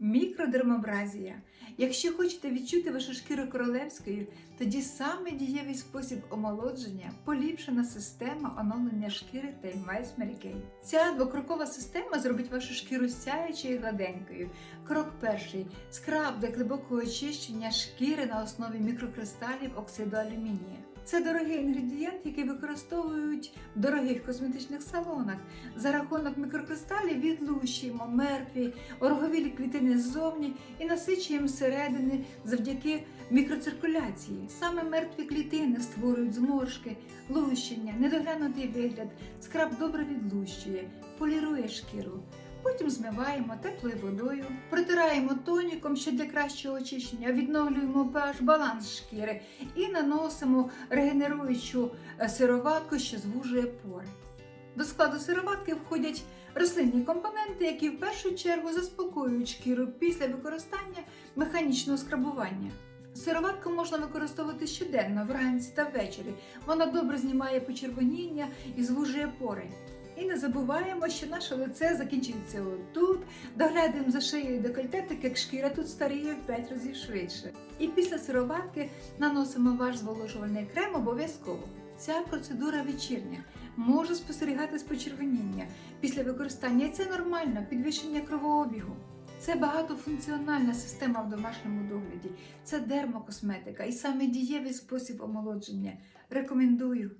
Мікродермабразія. Якщо хочете відчути вашу шкіру королевською, тоді саме дієвий спосіб омолодження поліпшена система оновлення шкіри Таймвайс Mary Ця двокрокова система зробить вашу шкіру сяючою і гладенькою. Крок перший скраб для глибокого очищення шкіри на основі мікрокристалів оксиду алюмінія. Це дорогий інгредієнт, який використовують в дорогих косметичних салонах. За рахунок мікрокристалів відлущуємо мертві орговілі клітини ззовні і насичуємо зсередини завдяки мікроциркуляції. Саме мертві клітини створюють зморшки, лущення, недоглянутий вигляд. Скраб добре відлущує, полірує шкіру. Потім змиваємо теплою водою, протираємо тоніком, що для кращого очищення, відновлюємо pH баланс шкіри і наносимо регенеруючу е, сироватку, що звужує пори. До складу сироватки входять рослинні компоненти, які в першу чергу заспокоюють шкіру після використання механічного скрабування. Сироватку можна використовувати щоденно, вранці та ввечері. Вона добре знімає почервоніння і звужує пори. І не забуваємо, що наше лице закінчується отут, доглядаємо за шиєю і декольте, так як шкіра тут старіє в 5 разів швидше. І після сироватки наносимо ваш зволожувальний крем обов'язково. Ця процедура вечірня може спостерігатись почервоніння після використання, і це нормально, підвищення кровообігу. Це багатофункціональна система в домашньому догляді, це дермокосметика і саме дієвий спосіб омолодження. Рекомендую.